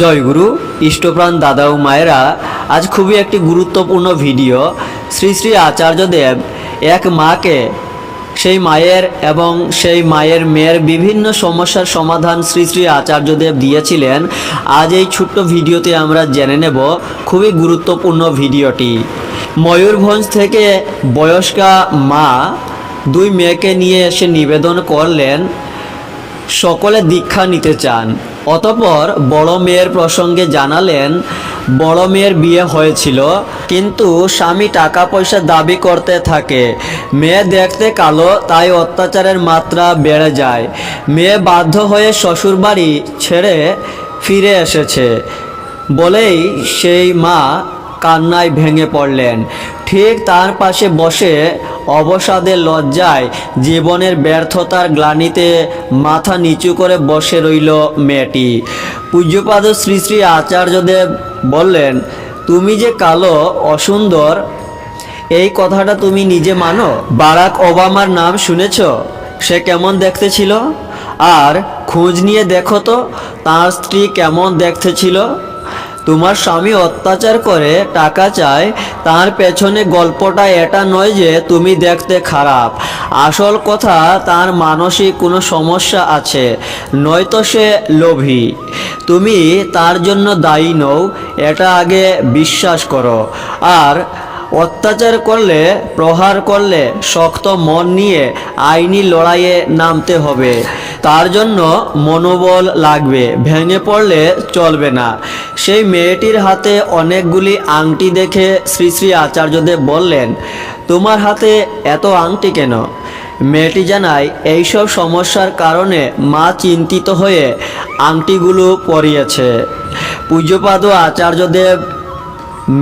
জয়গুরু ইষ্টপ্রাণ দাদা ও মায়েরা, আজ খুবই একটি গুরুত্বপূর্ণ ভিডিও। শ্রী শ্রী আচার্যদেব এক মাকে, সেই মায়ের এবং সেই মায়ের মেয়ের বিভিন্ন সমস্যার সমাধান শ্রী শ্রী আচার্যদেব দিয়েছিলেন। আজ এই ছোট্ট ভিডিওতে আমরা জেনে নেব খুবই গুরুত্বপূর্ণ ভিডিওটি। ময়ূরভঞ্জ থেকে বয়স্কা মা দুই মেয়েকে নিয়ে এসে নিবেদন করলেন সকলে দীক্ষা নিতে চান। অতপর বড় মেয়ের প্রসঙ্গে জানালেন, বড় মেয়ের বিয়ে হয়েছিল, কিন্তু স্বামী টাকা পয়সা দাবি করতে থাকে। মেয়ে দেখতে কালো, তাই অত্যাচারের মাত্রা বেড়ে যায়। মেয়ে বাধ্য হয়ে শ্বশুরবাড়ি ছেড়ে ফিরে এসেছে। বলেই সেই মা কান্নায় ভেঙে পড়লেন। ঠিক তার পাশে বসে অবসাদে লজ্জায় জীবনের ব্যর্থতার গ্লানিতে মাথা নিচু করে বসে রইল মেয়েটি। পূজ্যপাদ শ্রী শ্রী আচার্যদেব বললেন, তুমি যে কালো, অসুন্দর, এই কথাটা তুমি নিজে মানো? বারাক ওবামার নাম শুনেছ? সে কেমন দেখতে ছিল? আর খোঁজ নিয়ে দেখো তো, তার স্ত্রী কেমন দেখতে ছিল? তোমার স্বামী অত্যাচার করে টাকা চায়, তার পেছনে গল্পটা এটা নয় যে তুমি দেখতে খারাপ। আসল কথা, তার মানসিক কোনো সমস্যা আছে, নয়তো সে লোভী। তুমি তার জন্য দায়ী নও, এটা আগে বিশ্বাস করো। আর অত্যাচার করলে, প্রহার করলে, শক্ত মন নিয়ে আইনি লড়াইয়ে নামতে হবে। তার জন্য মনোবল লাগবে, ভেঙে পড়লে চলবে না। সেই মেয়েটির হাতে অনেকগুলি আংটি দেখে শ্রী শ্রী আচার্যদেব বললেন, তোমার হাতে এত আংটি কেন? মেয়েটি জানায়, এইসব সমস্যার কারণে মা চিন্তিত হয়ে আংটিগুলো পরিয়েছে। পূজ্যপাদ আচার্যদেব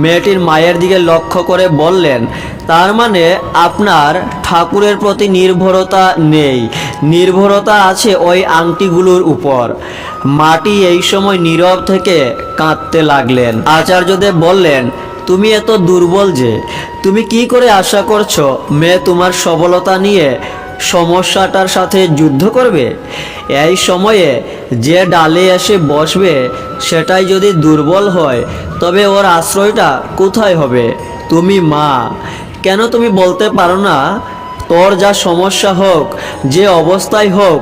মেয়েটির মায়ের দিকে লক্ষ্য করে বললেন তার মানে আপনার ঠাকুরের প্রতি নির্ভরতা নেই। নির্ভরতা আছে ওই আংটিগুলোর উপর। মাটি এই সময় নীরব থেকে কাঁদতে লাগলেন। আচার্যদেব বললেন, তুমি এত দুর্বল যে, তুমি কি করে আশা করছ মেয়ে তোমার সবলতা নিয়ে সমস্যাটার সাথে যুদ্ধ করবে? এই সময়ে যে ডালে এসে বসবে, সেটাই যদি দুর্বল হয়, তবে ওর আশ্রয়টা কোথায় হবে? তুমি মা কেন তুমি বলতে পারো না? তোর যা সমস্যা হোক, যে অবস্থায় হোক,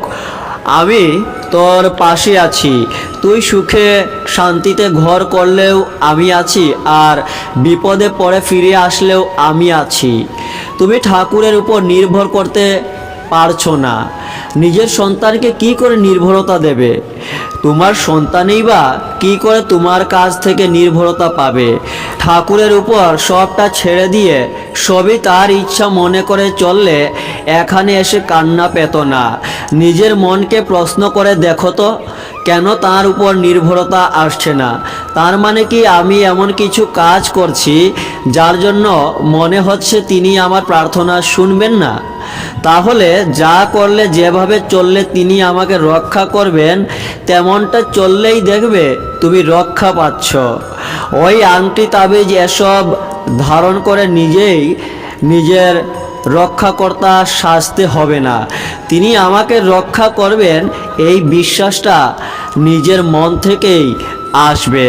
আমি তোর পাশে আছি। তুই সুখে শান্তিতে ঘর করলেও আমি আছি আর বিপদে পড়ে ফিরে আসলেও আমি আছি। তুমি ঠাকুরের উপর নির্ভর করতে পারছ না। নিজের সন্তানকে কি করে নির্ভরতা দেবে? তোমার সন্তানই বা কি করে তোমার কাছ থেকে নির্ভরতা পাবে? ঠাকুরের উপর সবটা ছেড়ে দিয়ে সবই তার ইচ্ছা মনে করে চললে এখানে এসে কান্না পেত না। নিজের মনকে প্রশ্ন করে দেখো তো, কেন তার উপর নির্ভরতা আসছে না? তার মানে কি আমি এমন কিছু কাজ করছি, যার জন্য মনে হচ্ছে তিনি আমার প্রার্থনা শুনবেন না? তাহলে যা করলে যেভাবে চললে তিনি আমাকে রক্ষা করবেন, তেমনটা চললেই দেখবে তুমি রক্ষা পাচ্ছ। ওই আংটি তাবিজ এসব ধারণ করে নিজেই নিজের রক্ষাকর্তা সাজতে হবে না। তিনি আমাকে রক্ষা করবেন, এই বিশ্বাসটা নিজের মন থেকেই আসবে।